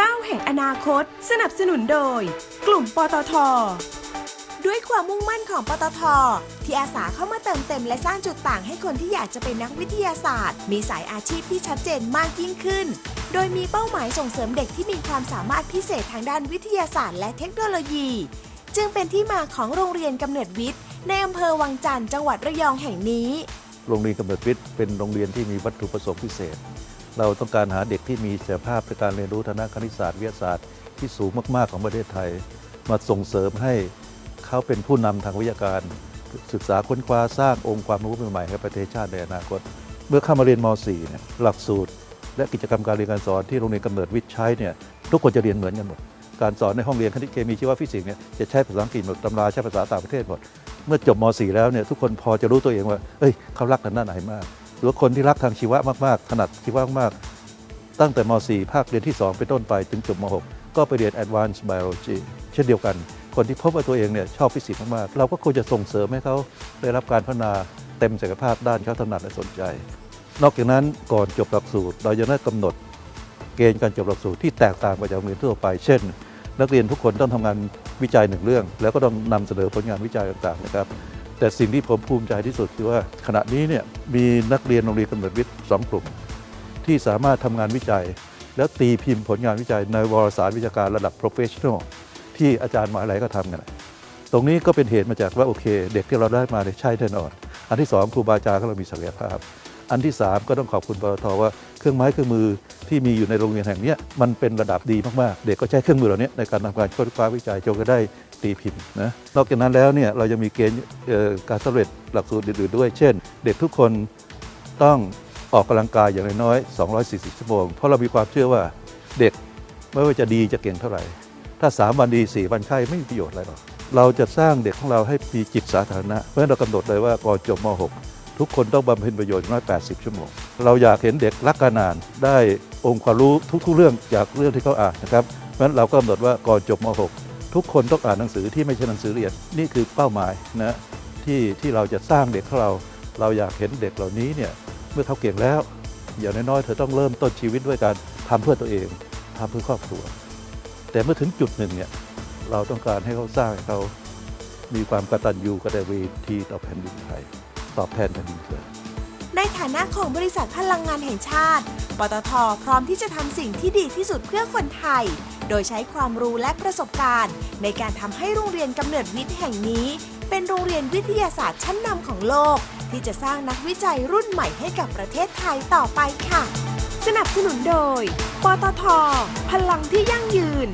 ก้าวแห่งอนาคต สนับสนุนโดย กลุ่มปตท ด้วยความมุ่งมั่นของปตท ที่อาสาเข้ามาเติมเต็มและสร้างจุดต่างให้คนที่อยากจะเป็นนักวิทยาศาสตร์ มีสายอาชีพที่ชัดเจนมากยิ่งขึ้น โดยมีเป้าหมายส่งเสริมเด็กที่มีความสามารถพิเศษทางด้านวิทยาศาสตร์ และเทคโนโลยี จึงเป็นที่มาของโรงเรียนกำเนิดวิทย์ ในอำเภอวังจันทร์จังหวัดระยองแห่งนี้ โรงเรียนกำเนิดวิทย์เป็นโรงเรียนที่มีวัตถุประสงค์พิเศษ เราต้องการหาเด็กที่มีศักยภาพในการเรียนรู้ทางด้านคณิตศาสตร์วิทยาศาสตร์ที่สูงมากๆของประเทศไทย มาส่งเสริมให้เขาเป็นผู้นำทางวิทยาการ ศึกษาค้นคว้าสร้างองค์ความรู้ใหม่ๆให้ประเทศชาติในอนาคต เมื่อเข้ามาเรียนม .4 เนี่ยหลักสูตร และกิจกรรมการเรียนการสอนที่โรงเรียนกำเนิดวิทย์ใช้เนี่ยทุกคนจะเรียนเหมือนกันหมดการสอนในห้องเรียนคณิตเคมีชีวฟิสิกส์เนี่ยจะใช้ภาษาอังกฤษหมดตำราใช้ภาษาต่างประเทศหมด เมื่อจบม .4 แล้วเนี่ยทุกคนพอจะรู้ตัวเองว่า เอ้ยเขารักทางด้านไหนมาก หรือคนที่รักทางชีวะมากๆถนัดชีวะมากๆตั้งแต่ม .4 ภาคเรียนที่ 2 เป็นต้นไปถึงจบม .6 ก็ไปเรียน Advanced Biology เช่นเดียวกัน คนที่พบว่าตัวเองเนี่ยชอบฟิสิกส์มากๆ เราก็ควรจะส่งเสริมให้เขาได้รับการพัฒนาเต็มศักยภาพด้านเขาถนัดและสนใจ นอกจากนั้นก่อนจบหลักสูตร เรายังได้กำหนดเกณฑ์การจบหลักสูตรที่แตกต่างไปจากโรงเรียนทั่วไป เช่น นักเรียนทุกคนต้องทำงานวิจัยหนึ่งเรื่อง แล้วก็ต้องนำเสนอผลงานวิจัยต่างๆนะครับ แต่สิ่งที่ผมภูมิใจที่สุดคือว่าขณะนี้เนี่ยมีนักเรียนโรงเรียนกำเนิดวิทย์สองกลุ่ม ที่สามารถทำงานวิจัย แล้วตีพิมพ์ผลงานวิจัยในวารสารวิชาการระดับ professional ที่อาจารย์มหาวิทยาลัยก็ทำกันตรงนี้ก็เป็นเหตุมาจากว่าโอเค เด็กที่เราได้มาเนี่ยใช่แน่นอนอันที่สองครูบาอาจารย์ก็เรามีศักยภาพ อันที่สามก็ต้องขอบคุณปตทว่าเครื่องไม้เครื่องมือที่มีอยู่ในโรงเรียนแห่งนี้มันเป็นระดับดีมากๆ เด็กก็ใช้เครื่องมือเหล่านี้ในการทำการค้นคว้าวิจัยจนก็ได้ตีพิมพ์นะนอกจากนั้นแล้วเนี่ยเรายังมีเกณฑ์การสำเร็จหลักสูตรอื่นๆด้วย เช่น เด็กทุกคนต้องออกกำลังกายอย่างน้อย 240 ชั่วโมง เพราะเรามีความเชื่อว่าเด็กไม่ว่าจะดีจะเก่งเท่าไหร่ ถ้า 3 วันดี 4 วันไข้ไม่มีประโยชน์อะไรหรอกเราจะสร้างเด็กของเราให้มีจิตสาธารณะเพราะฉะนั้นเรากำหนดเลยว่าก่อนจบม .6 ทุกคนต้องบำเพ็ญประโยชน์อย่างน้อย80 ชั่วโมง เราอยากเห็นเด็กรักการอ่านได้องค์ความรู้ทุกๆเรื่องจากเรื่องที่เขาอ่านนะครับเพราะฉะนั้นเราก็กำหนดว่าก่อนจบม .6 ทุกคนต้องอ่านหนังสือที่ไม่ใช่หนังสือเรียนนี่คือเป้าหมายนะที่ที่เราจะสร้างเด็กของเรา เราอยากเห็นเด็กเหล่านี้เนี่ยเมื่อเขาเก่งแล้ว อย่างน้อยๆเธอต้องเริ่มต้นชีวิตด้วยการทำเพื่อตัวเองทำเพื่อครอบครัว แต่เมื่อถึงจุดหนึ่งเนี่ยเราต้องการให้เขาสร้างเขามีความกตัญญูกตเวทีต่อแผ่นดินไทย ตอบแทนแผ่นดินเกิด ในฐานะของบริษัทพลังงานแห่งชาติ ปตทพร้อมที่จะทำสิ่งที่ดีที่สุดเพื่อคนไทย โดยใช้ความรู้และประสบการณ์ ในการทำให้โรงเรียนกำเนิดวิทย์แห่งนี้ เป็นโรงเรียนวิทยาศาสตร์ชั้นนำของโลก ที่จะสร้างนักวิจัยรุ่นใหม่ให้กับประเทศไทยต่อไปค่ะ สนับสนุนโดย ปตท พลังที่ยั่งยืน